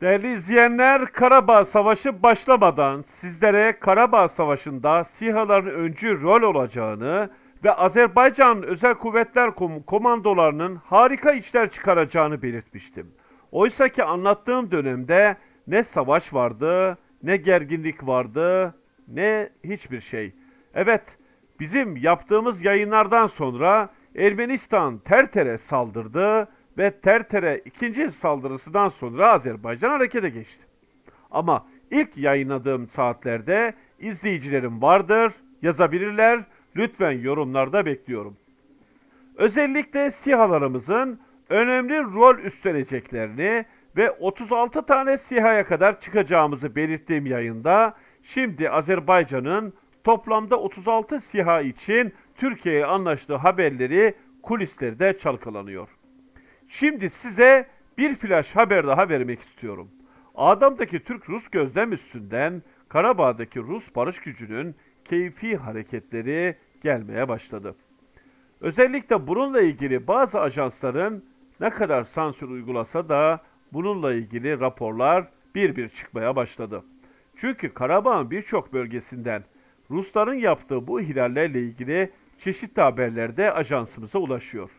Değerli izleyenler, Karabağ Savaşı başlamadan sizlere Karabağ Savaşı'nda SİHA'ların öncü rol olacağını ve Azerbaycan Özel Kuvvetler Kom- Komandolarının harika işler çıkaracağını belirtmiştim. Oysa ki anlattığım dönemde ne savaş vardı, ne gerginlik vardı, ne hiçbir şey. Evet, bizim yaptığımız yayınlardan sonra Ermenistan Terter'e saldırdı ve Terter'e ikinci saldırısından sonra Azerbaycan harekete geçti. Ama ilk yayınladığım saatlerde izleyicilerim vardır, yazabilirler. Lütfen yorumlarda bekliyorum. Özellikle SİHA'larımızın önemli rol üstleneceklerini ve 36 tane SİHA'ya kadar çıkacağımızı belirttiğim yayında şimdi Azerbaycan'ın toplamda 36 SİHA için Türkiye'ye anlaştığı haberleri kulislerde çalkalanıyor. Şimdi size bir flash haber daha vermek istiyorum. Adam'daki Türk-Rus gözlem üstünden Karabağ'daki Rus barış gücünün keyfi hareketleri gelmeye başladı. Özellikle bununla ilgili bazı ajansların ne kadar sansür uygulasa da bununla ilgili raporlar bir bir çıkmaya başladı. Çünkü Karabağ'ın birçok bölgesinden Rusların yaptığı bu ihlallerle ilgili çeşitli haberler de ajansımıza ulaşıyor.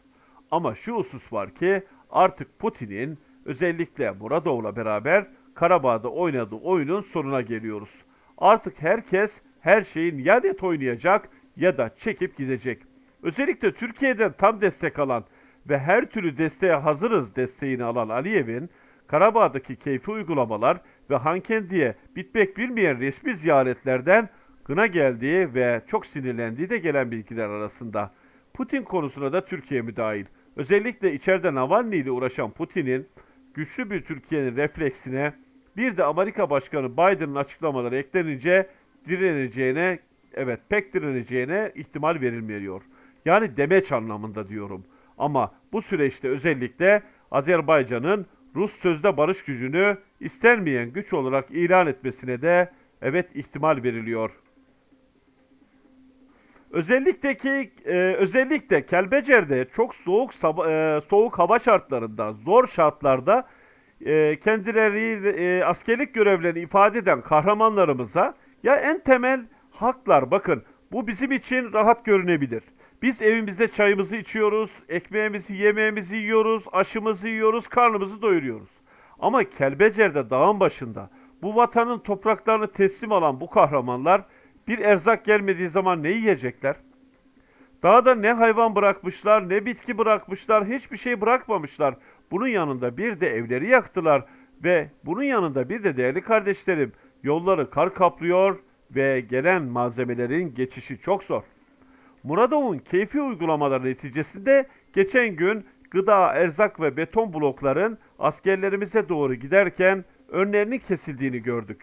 Ama şu husus var ki artık Putin'in özellikle Muradov'la beraber Karabağ'da oynadığı oyunun sonuna geliyoruz. Artık herkes her şeyin ya net oynayacak ya da çekip gidecek. Özellikle Türkiye'den tam destek alan ve her türlü desteğe hazırız desteğini alan Aliyev'in Karabağ'daki keyfi uygulamalar ve Hankendi'ye bitmek bilmeyen resmi ziyaretlerden gına geldiği ve çok sinirlendiği de gelen bilgiler arasında. Putin konusuna da Türkiye müdahil. Özellikle içeride Navalny ile uğraşan Putin'in güçlü bir Türkiye'nin refleksine bir de Amerika Başkanı Biden'ın açıklamaları eklenince direneceğine, evet pek direneceğine ihtimal verilmiyor. Yani demeç anlamında diyorum. Ama bu süreçte özellikle Azerbaycan'ın Rus sözde barış gücünü istenmeyen güç olarak ilan etmesine de evet ihtimal veriliyor. Özellikle ki e, özellikle Kelbecer'de çok soğuk e, soğuk hava şartlarında, zor şartlarda e, kendileri e, askerlik görevlerini ifade eden kahramanlarımıza ya en temel haklar bakın bu bizim için rahat görünebilir. Biz evimizde çayımızı içiyoruz, ekmeğimizi, yemeğimizi yiyoruz, aşımızı yiyoruz, karnımızı doyuruyoruz. Ama Kelbecer'de dağın başında bu vatanın topraklarını teslim alan bu kahramanlar bir erzak gelmediği zaman ne yiyecekler? Dağda ne hayvan bırakmışlar, ne bitki bırakmışlar, hiçbir şey bırakmamışlar. Bunun yanında bir de evleri yaktılar ve bunun yanında bir de değerli kardeşlerim yolları kar kaplıyor ve gelen malzemelerin geçişi çok zor. Muradov'un keyfi uygulamaları neticesinde geçen gün gıda, erzak ve beton blokların askerlerimize doğru giderken önlerinin kesildiğini gördük.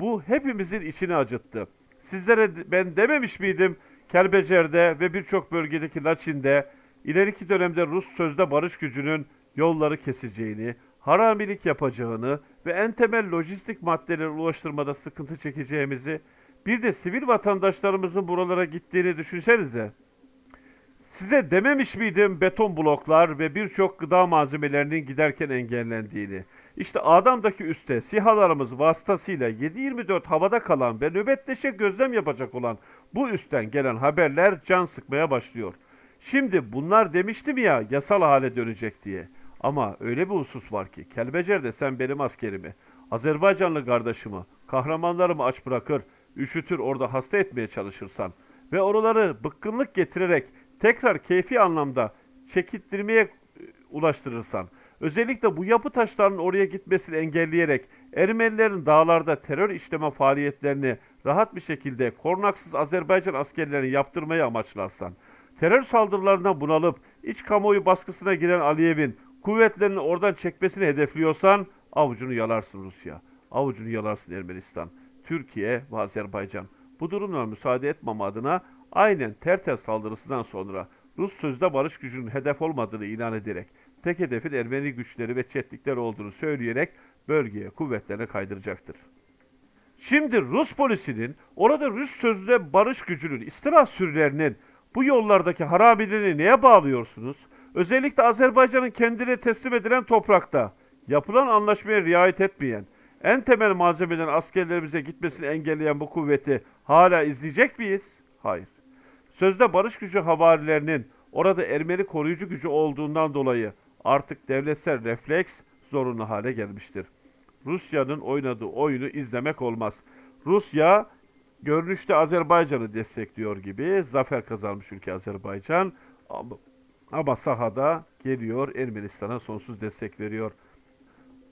Bu hepimizin içini acıttı. Sizlere ben dememiş miydim Kelbecer'de ve birçok bölgedeki Laçin'de ileriki dönemde Rus sözde barış gücünün yolları keseceğini, haramilik yapacağını ve en temel lojistik maddeleri ulaştırmada sıkıntı çekeceğimizi, bir de sivil vatandaşlarımızın buralara gittiğini düşünsenize. Size dememiş miydim beton bloklar ve birçok gıda malzemelerinin giderken engellendiğini? İşte Adam'daki üste sihalarımız vasıtasıyla 7-24 havada kalan ve nöbetleşe gözlem yapacak olan bu üstten gelen haberler can sıkmaya başlıyor. Şimdi bunlar demiştim ya yasal hale dönecek diye. Ama öyle bir husus var ki Kelbecer'de sen benim askerimi, Azerbaycanlı kardeşimi, kahramanlarımı aç bırakır, üşütür orada hasta etmeye çalışırsan ve oraları bıkkınlık getirerek tekrar keyfi anlamda çekittirmeye e, ulaştırırsan, özellikle bu yapı taşlarının oraya gitmesini engelleyerek Ermenilerin dağlarda terör işleme faaliyetlerini rahat bir şekilde kornaksız Azerbaycan askerlerini yaptırmayı amaçlarsan, terör saldırılarından bunalıp iç kamuoyu baskısına giren Aliyev'in kuvvetlerini oradan çekmesini hedefliyorsan avucunu yalarsın Rusya. Avucunu yalarsın Ermenistan. Türkiye ve Azerbaycan. Bu durumlara müsaade etmem adına aynen Terter saldırısından sonra Rus sözde barış gücünün hedef olmadığını ilan ederek tek hedefin Ermeni güçleri ve çetlikler olduğunu söyleyerek bölgeye kuvvetlerini kaydıracaktır. Şimdi Rus polisinin orada Rus sözde barış gücünün istila sürülerinin bu yollardaki haramilerini neye bağlıyorsunuz? Özellikle Azerbaycan'ın kendine teslim edilen toprakta Yapılan anlaşmaya riayet etmeyen, en temel malzemelerin askerlerimize gitmesini engelleyen bu kuvveti hala izleyecek miyiz? Hayır. Sözde barış gücü havarilerinin orada Ermeni koruyucu gücü olduğundan dolayı artık devletsel refleks zorunlu hale gelmiştir. Rusya'nın oynadığı oyunu izlemek olmaz. Rusya görünüşte Azerbaycan'ı destekliyor gibi zafer kazanmış ülke Azerbaycan ama, sahada geliyor Ermenistan'a sonsuz destek veriyor.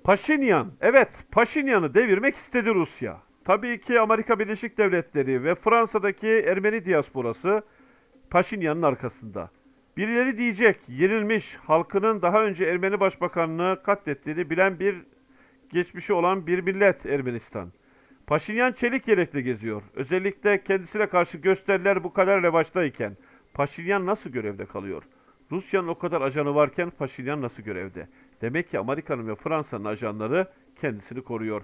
Paşinyan, evet Paşinyan'ı devirmek istedi Rusya. Tabii ki Amerika Birleşik Devletleri ve Fransa'daki Ermeni diasporası Paşinyan'ın arkasında. Birileri diyecek, yenilmiş, halkının daha önce Ermeni başbakanını katlettiğini bilen bir geçmişi olan bir millet Ermenistan. Paşinyan çelik yelekle geziyor. Özellikle kendisine karşı gösteriler bu kadar revaçtayken Paşinyan nasıl görevde kalıyor? Rusya'nın o kadar ajanı varken Paşinyan nasıl görevde? Demek ki Amerika'nın ve Fransa'nın ajanları kendisini koruyor.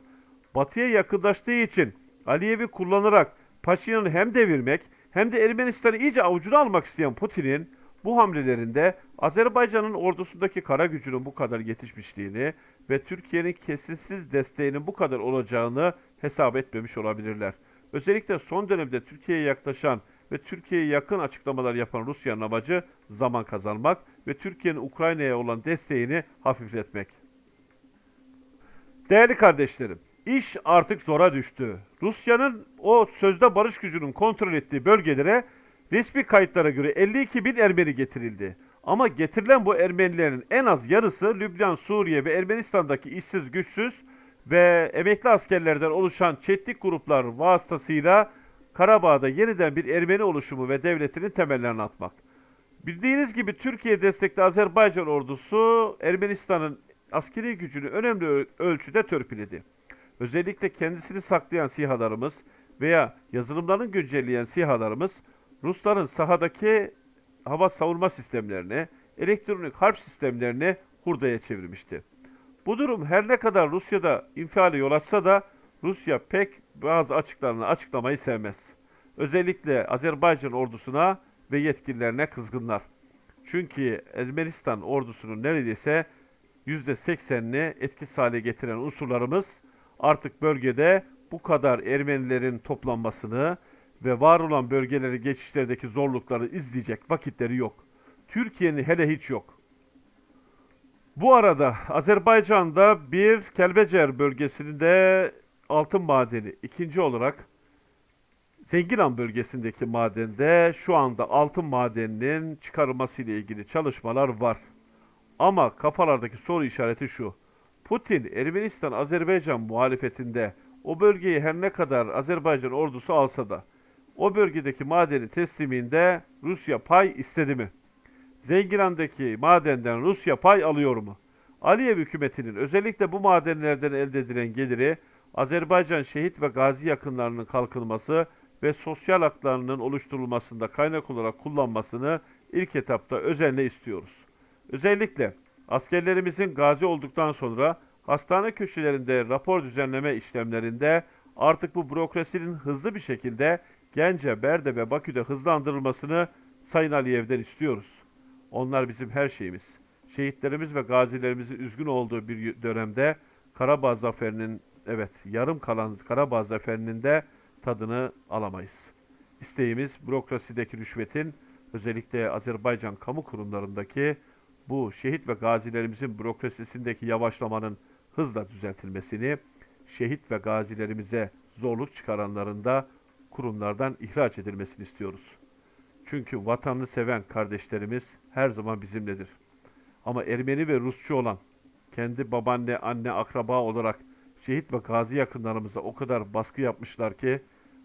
Batı'ya yakınlaştığı için Aliyev'i kullanarak Paşinyan'ı hem devirmek hem de Ermenistan'ı iyice avucuna almak isteyen Putin'in bu hamlelerinde Azerbaycan'ın ordusundaki kara gücünün bu kadar yetişmişliğini ve Türkiye'nin kesintisiz desteğinin bu kadar olacağını hesap etmemiş olabilirler. Özellikle son dönemde Türkiye'ye yaklaşan ve Türkiye'ye yakın açıklamalar yapan Rusya'nın amacı zaman kazanmak ve Türkiye'nin Ukrayna'ya olan desteğini hafifletmek. Değerli kardeşlerim, iş artık zora düştü. Rusya'nın o sözde barış gücünün kontrol ettiği bölgelere resmi kayıtlara göre 52 bin Ermeni getirildi. Ama getirilen bu Ermenilerin en az yarısı Lübnan, Suriye ve Ermenistan'daki işsiz, güçsüz ve emekli askerlerden oluşan çetlik gruplar vasıtasıyla Karabağ'da yeniden bir Ermeni oluşumu ve devletinin temellerini atmak. Bildiğiniz gibi Türkiye destekli Azerbaycan ordusu Ermenistan'ın askeri gücünü önemli ölçüde törpüledi. Özellikle kendisini saklayan SİHA'larımız veya yazılımlarını güncelleyen SİHA'larımız Rusların sahadaki hava savunma sistemlerini, elektronik harp sistemlerini hurdaya çevirmişti. Bu durum her ne kadar Rusya'da infiale yol açsa da Rusya pek bazı açıklarını açıklamayı sevmez. Özellikle Azerbaycan ordusuna ve yetkililerine kızgınlar. Çünkü Ermenistan ordusunun neredeyse %80'ini etkisiz hale getiren unsurlarımız artık bölgede bu kadar Ermenilerin toplanmasını ve var olan bölgeleri geçişlerdeki zorlukları izleyecek vakitleri yok. Türkiye'nin hele hiç yok. Bu arada Azerbaycan'da bir Kelbecer bölgesinde altın madeni ikinci olarak Zenginan bölgesindeki madende şu anda altın madeninin çıkarılması ile ilgili çalışmalar var. Ama kafalardaki soru işareti şu. Putin Ermenistan-Azerbaycan muhalefetinde o bölgeyi her ne kadar Azerbaycan ordusu alsa da o bölgedeki madeni tesliminde Rusya pay istedi mi? Zenginan'daki madenden Rusya pay alıyor mu? Aliyev hükümetinin özellikle bu madenlerden elde edilen geliri Azerbaycan şehit ve gazi yakınlarının kalkınması ve sosyal haklarının oluşturulmasında kaynak olarak kullanmasını ilk etapta özenle istiyoruz. Özellikle askerlerimizin gazi olduktan sonra hastane köşelerinde rapor düzenleme işlemlerinde artık bu bürokrasinin hızlı bir şekilde Gence, Berde ve Bakü'de hızlandırılmasını Sayın Aliyev'den istiyoruz. Onlar bizim her şeyimiz. Şehitlerimiz ve gazilerimizin üzgün olduğu bir dönemde Karabağ zaferinin evet yarım kalan Karabağ zaferinin de tadını alamayız. İsteğimiz bürokrasideki rüşvetin özellikle Azerbaycan kamu kurumlarındaki bu şehit ve gazilerimizin bürokrasisindeki yavaşlamanın hızla düzeltilmesini, şehit ve gazilerimize zorluk çıkaranların da kurumlardan ihraç edilmesini istiyoruz. Çünkü vatanını seven kardeşlerimiz her zaman bizimledir. Ama Ermeni ve Rusçu olan, kendi babaanne, anne, akraba olarak şehit ve gazi yakınlarımıza o kadar baskı yapmışlar ki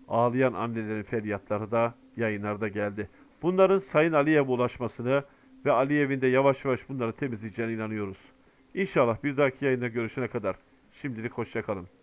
ağlayan annelerin feryatları da yayınlarda geldi. Bunların Sayın Aliyev'e ulaşmasını ve Aliyev'in de yavaş yavaş bunları temizleyeceğine inanıyoruz. İnşallah bir dahaki yayında görüşene kadar şimdilik hoşçakalın.